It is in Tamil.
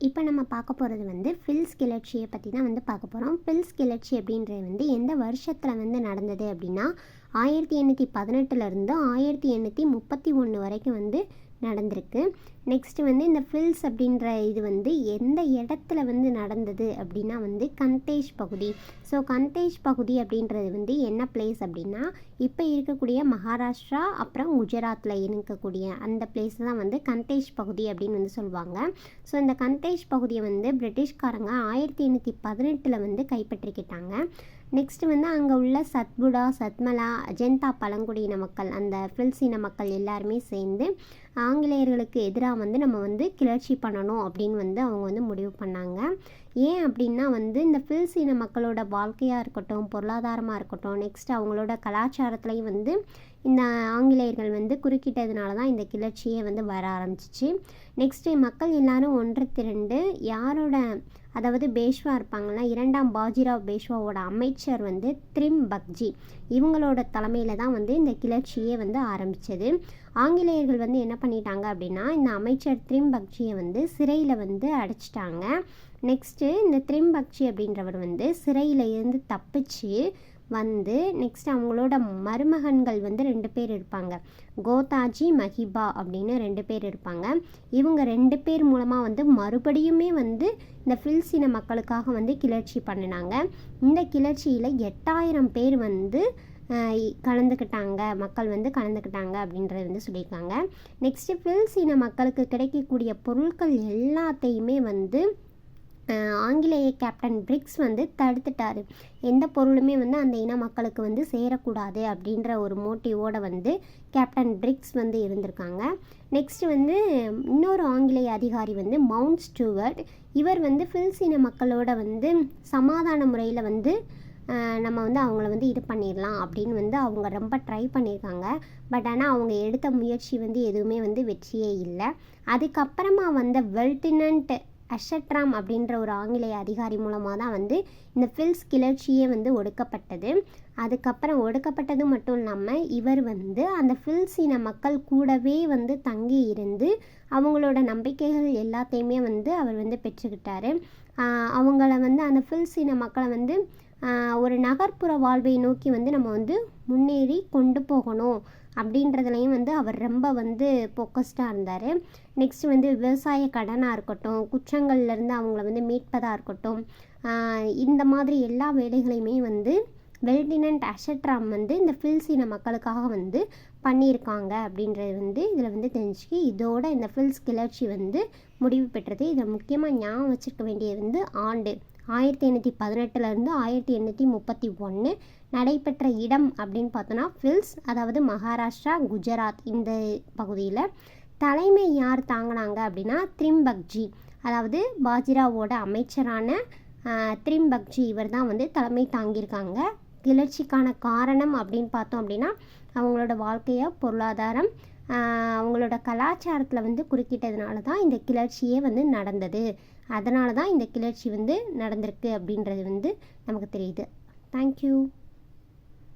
இப்போ நம்ம பார்க்க போகிறது வந்து ஃபில்ஸ் கிளர்ச்சியை பற்றி தான் வந்து பார்க்க போகிறோம். ஃபில்ஸ் கிளர்ச்சி அப்படின்றது வந்து எந்த வருஷத்தில் வந்து நடந்தது அப்படின்னா ஆயிரத்தி எண்ணூற்றி பதினெட்டுலேருந்து ஆயிரத்தி எண்ணூற்றி முப்பத்தி ஒன்று வரைக்கும் வந்து நடந்திருக்கு. நெக்ஸ்ட்டு வந்து இந்த ஃபில்ஸ் அப்படின்ற இது வந்து எந்த இடத்துல வந்து நடந்தது அப்படின்னா வந்து கந்தேஷ் பகுதி. ஸோ கந்தேஷ் பகுதி அப்படின்றது வந்து என்ன பிளேஸ் அப்படின்னா இப்போ இருக்கக்கூடிய மகாராஷ்டிரா அப்புறம் குஜராத்தில் இருக்கக்கூடிய அந்த பிளேஸ் தான் வந்து கந்தேஷ் பகுதி அப்படின்னு வந்து சொல்லுவாங்க. ஸோ இந்த கந்தேஷ் பகுதியை வந்து பிரிட்டிஷ்காரங்க ஆயிரத்தி எண்ணூற்றி பதினெட்டில் வந்து கைப்பற்றிக்கிட்டாங்க. நெக்ஸ்ட் வந்து அங்கே உள்ள சத்புடா சத்மலா அஜந்தா பழங்குடியின மக்கள் அந்த ஃபில்ஸ் இன மக்கள் எல்லாருமே சேர்ந்து ஆங்கிலேயர்களுக்கு எதிராக வந்து நம்ம வந்து கிளர்ச்சி பண்ணணும் அப்படின்னு வந்து அவங்க வந்து முடிவு பண்ணாங்க. ஏன் அப்படின்னா வந்து இந்த ஃபில்ஸ் இன மக்களோட வாழ்க்கையாக இருக்கட்டும் பொருளாதாரமாக இருக்கட்டும் நெக்ஸ்ட் அவங்களோட கலாச்சாரத்துலேயும் வந்து இந்த ஆங்கிலேயர்கள் வந்து குறுக்கிட்டதுனால தான் இந்த கிளர்ச்சியே வந்து வர ஆரம்பிச்சிச்சு. நெக்ஸ்ட்டு மக்கள் எல்லாரும் ஒன்று திரண்டு யாரோட அதாவது பேஷ்வா இருப்பாங்கன்னா இரண்டாம் பாஜிராவ் பேஷ்வாவோட அமைச்சர் வந்து த்ரிம் பக்ஜி. இவங்களோட தலைமையில் தான் வந்து இந்த கிளர்ச்சியே வந்து ஆரம்பித்தது ஆங்கிலேயர்கள் வந்து என்ன பண்ணிட்டாங்க அப்படின்னா இந்த அமைச்சர் த்ரிம் பக்ஜியை வந்து சிறையில் வந்து அடைச்சிட்டாங்க. நெக்ஸ்ட்டு இந்த திரிம்பக்ஷி அப்படின்றவர் வந்து சிறையில் இருந்து தப்பிச்சு வந்து நெக்ஸ்ட் அவங்களோட மருமகன்கள் வந்து ரெண்டு பேர் இருப்பாங்க. கோதாஜி மஹிபா அப்படின்னு ரெண்டு பேர் இருப்பாங்க. இவங்க ரெண்டு பேர் மூலமாக வந்து மறுபடியுமே வந்து இந்த ஃபில்சின மக்களுக்காக வந்து கிளர்ச்சி பண்ணினாங்க. இந்த கிளர்ச்சியில் எட்டாயிரம் பேர் வந்து கலந்துக்கிட்டாங்க. மக்கள் வந்து கலந்துக்கிட்டாங்க அப்படின்றத வந்து சொல்லியிருக்காங்க. நெக்ஸ்ட்டு ஃபில்சின மக்களுக்கு கிடைக்கக்கூடிய பொருட்கள் எல்லாத்தையுமே வந்து ஆங்கிலேய கேப்டன் பிரிக்ஸ் வந்து தடுத்துட்டார். எந்த பொருளுமே வந்து அந்த இன மக்களுக்கு வந்து சேரக்கூடாது அப்படின்ற ஒரு மோட்டிவோடு வந்து கேப்டன் பிரிக்ஸ் வந்து இருந்திருக்காங்க. நெக்ஸ்ட் வந்து இன்னொரு ஆங்கிலேய அதிகாரி வந்து மவுண்ட் ஸ்டூவர்ட். இவர் வந்து ஃபில்ஸ் இன மக்களோட வந்து சமாதான முறையில் வந்து நம்ம வந்து அவங்கள வந்து இது பண்ணிடலாம் அப்படின்னு வந்து அவங்க ரொம்ப ட்ரை பண்ணியிருக்காங்க பட் ஆனால் அவங்க எடுத்த முயற்சி வந்து எதுவுமே வந்து வெற்றியே இல்லை. அதுக்கப்புறமா வந்த வெல்டினன்ட் அஷட்ராம் அப்படின்ற ஒரு ஆங்கிலேய அதிகாரி மூலமாக தான் வந்து இந்த ஃபில்ஸ் கிளர்ச்சியே வந்து ஒடுக்கப்பட்டது. அதுக்கப்புறம் ஒடுக்கப்பட்டது மட்டும் இல்லாமல் இவர் வந்து அந்த ஃபில்ஸ் இன மக்கள் கூடவே வந்து தங்கி இருந்து அவங்களோட நம்பிக்கைகள் எல்லாத்தையுமே வந்து அவர் வந்து பெற்றுக்கிட்டார். அவங்கள வந்து அந்த ஃபில்ஸ் இன மக்களை வந்து ஒரு நகர்ப்புற வாழ்வை நோக்கி வந்து நம்ம வந்து முன்னேறி கொண்டு போகணும் அப்படின்றதுலையும் வந்து அவர் ரொம்ப வந்து ஃபோக்கஸ்டாக இருந்தார். நெக்ஸ்ட் வந்து விவசாய கடனாக இருக்கட்டும் குற்றங்கள்லேருந்து அவங்கள வந்து மீட்பதாக இருக்கட்டும் இந்த மாதிரி எல்லா வேலைகளையுமே வந்து வெல்டினன்ட் அஷட்ராம் வந்து இந்த ஃபில்ஸின மக்களுக்காக வந்து பண்ணியிருக்காங்க அப்படின்றது வந்து இதில் வந்து தெரிஞ்சுக்கி இதோட இந்த ஃபில்ஸ் கிளர்ச்சி வந்து முடிவு பெற்றது இதை முக்கியமாக ஞாபகம் வச்சுருக்க வேண்டியது வந்து ஆண்டு. ஆயிரத்தி எண்ணூற்றி பதினெட்டுலேருந்து ஆயிரத்தி எண்ணூற்றி முப்பத்தி ஒன்று நடைபெற்ற இடம் அப்படின்னு பார்த்தோன்னா ஃபில்ஸ் அதாவது மகாராஷ்டிரா குஜராத் இந்த பகுதியில். தலைமை யார் தாங்கினாங்க அப்படின்னா த்ரிம்பக்ஜி அதாவது பாஜிராவோட அமைச்சரான த்ரிம்பக்ஜி இவர் தான் வந்து தலைமை தாங்கியிருக்காங்க. கிளர்ச்சிக்கான காரணம் அப்படின்னு பார்த்தோம் அப்படின்னா அவங்களோட வாழ்க்கையை பொருளாதாரம் அவங்களோட கலாச்சாரத்தில் வந்து குறுக்கிட்டதுனால தான் இந்த கிளர்ச்சியே வந்து நடந்தது. அதனால தான் இந்த கிளர்ச்சி வந்து நடந்திருக்கு அப்படின்றது வந்து நமக்கு தெரியுது. தேங்க்யூ